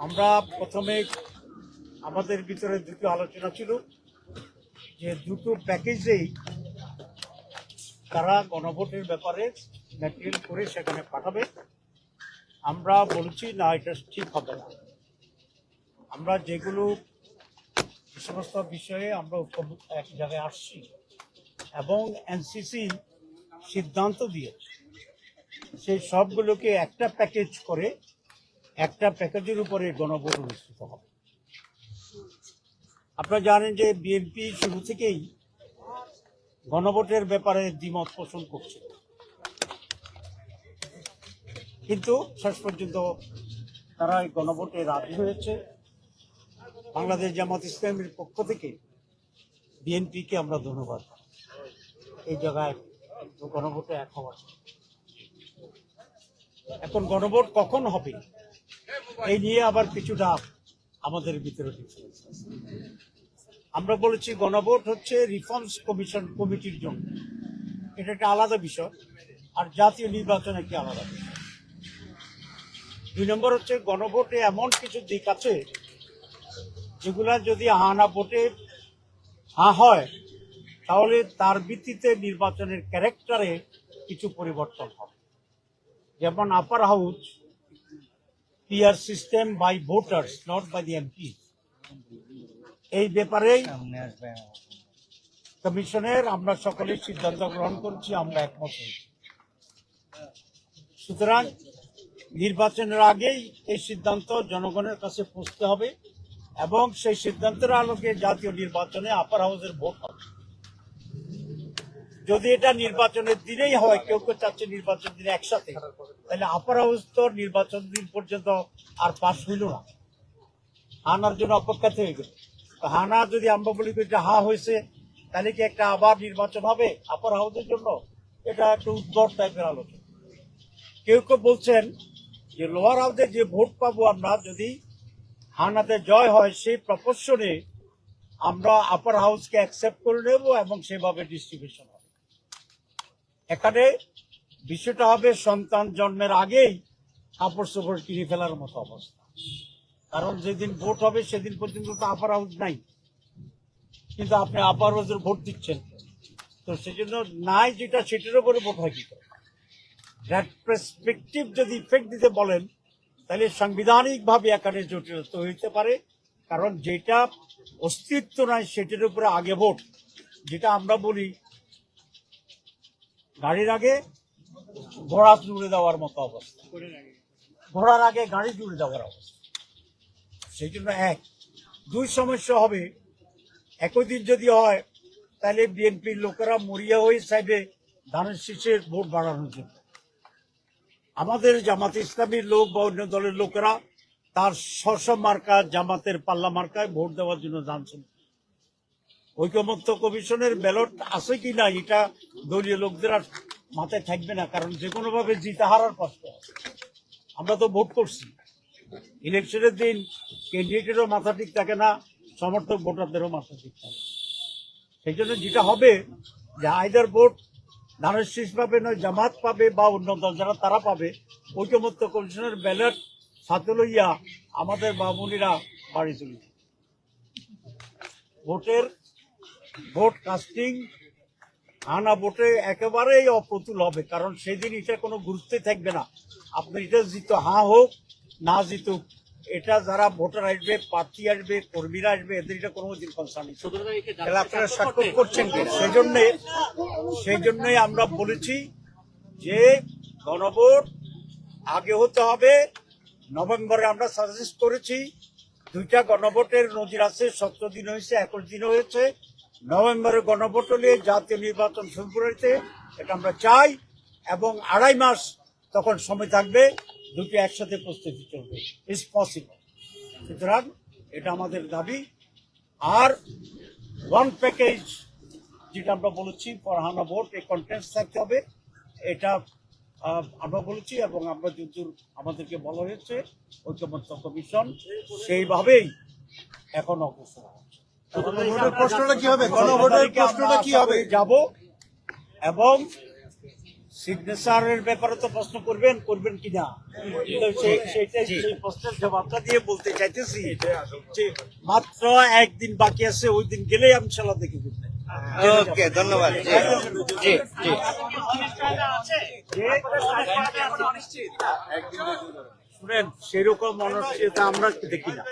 আমরা প্রথমে আমাদের ভিতরে দুটো আলোচনা ছিল যে দুটো প্যাকেজেই তারা গণভোটের ব্যাপারে ম্যাটেরিয়াল করে সেখানে পাঠাবে। আমরা বলছি, না, এটা ঠিক হবে না। আমরা যেগুলো সমস্ত বিষয়ে আমরা এক জায়গায় আসছি এবং এনসিসি সিদ্ধান্ত দিয়েছে সেই সবগুলোকে একটা প্যাকেজ করে একটা প্যাকেজের উপরে গণভোট অনুষ্ঠিত হবে। আপনারা জানেন যে বিএনপি শুরু থেকেই গণভোটের ব্যাপারে দ্বিমত পোষণ করছে। কিন্তু শেষ পর্যন্ত তারা এই গণভোটে রাজি হয়েছে। বাংলাদেশ জামাত ইসলামের পক্ষ থেকে বিএনপিকে আমরা ধন্যবাদ এই জায়গায় গণভোটে এক হওয়ার। এখন গণভোট কখন হবে? এই নিয়ে আবার কিছু কিছুটা আমাদের ভিতরে difference আমরা বলেছি গণভোট হচ্ছে রিফর্মস কমিশন কমিটির জন্য। এটা একটা আলাদা বিষয়, আর জাতীয় নির্বাচন একটি আলাদা বিষয়। দুই নম্বর হচ্ছে গণভোটে এমন কিছু দিক আছে যেগুলা যদি হা না ভোটে হা হয়, তাহলে তার ভিত্তিতে নির্বাচনের ক্যারেক্টারে কিছু পরিবর্তন হবে। যেমন upper house PR system by voters not by the MP এই ব্যাপারেই কমিশনের, আমরা সকলে সিদ্ধান্ত গ্রহণ করছি, আমরা একমত সুতরাং নির্বাচনের আগেই এই সিদ্ধান্ত জনগণের কাছে পৌঁছতে হবে এবং সেই সিদ্ধান্তের আলোকে জাতীয় নির্বাচনে আপার হাউসের ভোট হবে। যদি এটা নির্বাচনের দিনেই হয়, কেউ কেউ চাচ্ছে নির্বাচন দিনে একসাথে, তাহলে আপার হাউস তো নির্বাচন দিন পর্যন্ত আর পাশ হইল না। হানার জন্য অপেক্ষা হয়ে গেল। হানা যদি আমরা বলি যে হা হয়েছে, তাহলে কি একটা আবার নির্বাচন হবে আপার হাউসের জন্য? এটা একটা উদ্ভট টাইপের আলোচনা। কেউ কেউ বলছেন যে লোয়ার হাউসে যে ভোট পাবো আমরা, যদি হানাতে জয় হয়, সেই প্রপোর্শনে আমরা আপার হাউসকে অ্যাকসেপ্ট করে নেব এবং সেভাবে ডিস্ট্রিবিউশন হবে। এখানে বিষয়টা হবে সন্তান জন্মের আগেই কাপড় চোপড় কিনে ফেলার মতো অবস্থা। কারণ যেদিন ভোট হবে সেদিন পর্যন্ত তো আপার হাউস নাই। কিন্তু আপনি আপার হাউসের ভোট দিচ্ছেন। তো সেজন্য নাই যেটা, সেটার উপরে ভোট হয় কি করে? দ্যাট পার্সপেক্টিভ যদি ইফেক্ট দিতে বলেন, তাহলে সাংবিধানিক ভাবে এখানে জটিলতা হইতে পারে। কারণ যেটা অস্তিত্ব নাই, সেটার উপরে আগে ভোট। যেটা আমরা বলি গাড়ির আগে ঘোড়া জুড়ে দেওয়ার মতো অবস্থা। ঘোড়ার আগে গাড়ি জুড়ে দেওয়ার অবস্থা। সেই জন্য এক। দুই সমস্যা হবে, একই দিন যদি হয়, তাহলে বিএনপির লোকেরা মরিয়া হয়ে চাইবে ধানের শীষের ভোট বাড়ানোর জন্য। আমাদের জামাত ইসলামীর লোক বা অন্য দলের লোকেরা তার স্ব মার্কা জামাতের পাল্লা মার্কায় ভোট দেওয়ার জন্য জানছেন ঐকমত্য কমিশনের ব্যালট আছে কি না এটা দলীয় লোকদের আর মাথায় থাকবে না, কারণ যে কোনো ভাবে জিতে হারার কষ্ট। আমরা তো ভোট করছি ইলেকশনের দিন ক্যান্ডিডেটেরও মাথা ঠিক থাকে না, সমর্থক ভোটারদেরও মাথা ঠিক থাকে সেই জন্য যেটা হবে, যে আইদার ভোট ধানের শীষ পাবে নয়, জামাত পাবে বা অন্য দল যারা তারা পাবে, ঐকমত্য কমিশনের ব্যালট সাথে লইয়া আমাদের বামুনিরা বাড়ি চলে যাবে। ভোটের ভোট কাস্টিং আনা ভোটে একেবারেই অপ্রতুল হবে কারণ সেদিন এটা কোনো গুরুত্বই থাকবে না। আপনি এটা জিত হা হোক না জিতুক এটা যারা ভোটার আসবে প্রার্থী আসবে কর্মীরা আসবে এদের এটা কোনো দিন কনসার্ন তাহলে আপনারা সাক্ষর করছেন কি? সেই জন্যে সেই জন্যই আমরা বলেছি যে গণভোট আগে হতে হবে। নভেম্বরে আমরা সাজেস্ট করেছি দুইটা গণভোটের নজির আছে সতেরো দিন হয়েছে একুশ দিন হয়েছে। নভেম্বরে গণভোট হলে জাতীয় নির্বাচন শুরু করেছে এটা আমরা চাই, এবং আড়াই মাস তখন সময় থাকবে, দুটি একসাথে প্রস্তুতি চলবে। ইস পসিবল সুতরাং এটা আমাদের দাবি। আর ওয়ান প্যাকেজ যেটা আমরা বলেছি পড়াহানা ভোট এই কন্টেন্স থাকতে হবে। এটা আমরা বলেছি এবং আমরা যদ্দূর আমাদেরকে বলা হয়েছে, ঐক্যমত্য কমিশন, সেইভাবেই এখন অগ্রসর প্রশ্নটা কি হবে? গণভোটের প্রশ্নটা কি হবে? যাব এবং সিগনেচারের ব্যাপারে তো প্রশ্ন করবেন করবেন কিনা সেই প্রশ্নের জবাবটা দিয়ে বলতে চাইতেছি মাত্র একদিন বাকি আছে ওই দিন গেলেই আমি ইনশাল্লাহ দেখে ওকে ধন্যবাদ। জি। জি জি। শুনেন সেরকম অনিশ্চয়তা আমরা দেখি না।